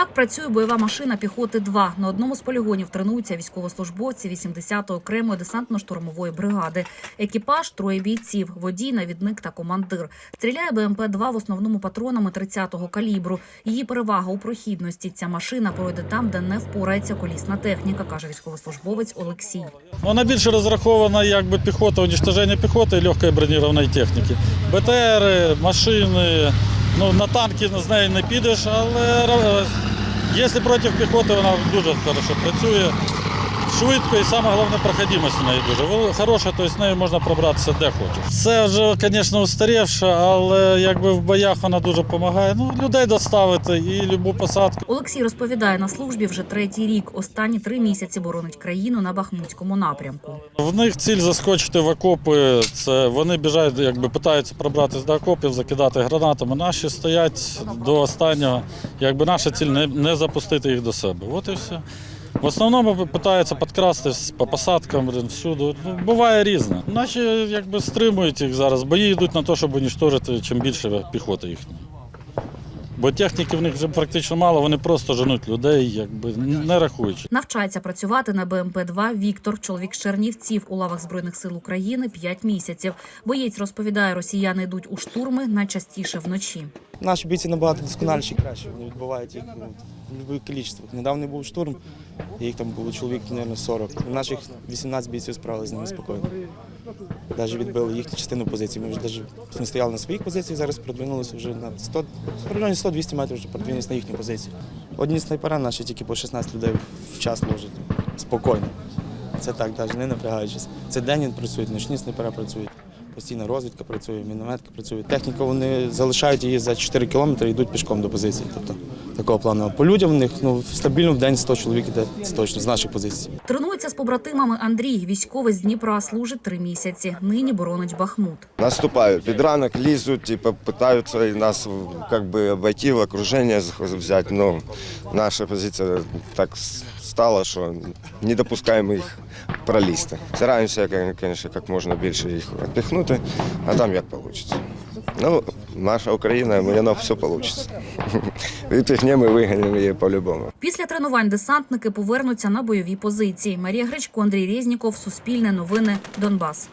Так працює бойова машина піхоти 2 На одному з полігонів тренуються військовослужбовці 80-ї окремої десантно-штурмової бригади. Екіпаж троє бійців, водій, навідник та командир. Стріляє БМП 2 в основному патронами 30-го калібру. Її перевага у прохідності. Ця машина пройде там, де не впорається колісна техніка, каже військовослужбовець Олексій. Вона більше розрахована як би піхота, уничтоження піхоти і легкої бронірованої техніки. БТРи, машини, ну на танки з нею не підеш, але якщо проти піхоти, вона дуже хорошо працює. Швидко і саме головне проходимость в неї дуже хороша, тобто з нею можна пробратися де хочеш. Це вже, звісно, устарівше, але якби в боях вона дуже допомагає. Ну, людей доставити і любу посадку. Олексій розповідає на службі вже третій рік. Останні три місяці боронить країну на Бахмутському напрямку. В них ціль заскочити в окопи. Це вони біжать, якби питаються пробратися до окопів, закидати гранатами. Наші стоять до останнього. Якби наша ціль не, не запустити їх до себе. От і все. В основному питаються підкрастись по посадкам всюди. Ну, буває різне. Наші якби стримують їх зараз. Бої йдуть на те, щоб унічтожити чим більше піхоти їхньої. Бо техніки в них вже практично мало, вони просто женуть людей, якби не рахуючи. Навчається працювати на БМП-2 Віктор, чоловік з Чернівців у лавах збройних сил України 5 місяців. Боєць розповідає, росіяни йдуть у штурми найчастіше вночі. Наші бійці набагато досконаліші краще. Вони відбувають їх ну, в будь-яких кількостях. Недавно був штурм, їх там було чоловік, мабуть, 40. Наших 18 бійців справилися з ними спокійно. Навіть відбили їхню частину позицій. Ми вже навіть не стояли на своїх позиціях, зараз продвинулися вже на 100, в районі 100-200 метрів вже продвинулися на їхню позицію. Одні снайпера наші тільки по 16 людей в час ложать спокійно. Це так, навіть не напрягаючись. Це день він працюють, ночні снайпера працюють. Постійна розвідка працює, мінометка працює. Техніку вони залишають її за 4 кілометри і йдуть пішком до позиції. Тобто такого плану. По людям в них ну, стабільно в день 100 чоловік іде, це точно, з наших позицій. Тренується з побратимами Андрій. Військовий з Дніпра служить три місяці. Нині боронить Бахмут. Наступають під ранок, лізуть, типу, питаються і нас как би, обойти в окруження взяти. Ну, наша позиція так стала, що не допускаємо їх пролізти. Стараємося, звісно, як можна більше їх відпихнути, а там як вийде. Ну, наша Україна, у нас все вийде. Відпихнемо ми виганемо її по-любому. Після тренувань десантники повернуться на бойові позиції. Марія Гречко, Андрій Резніков, Суспільне новини, Донбас.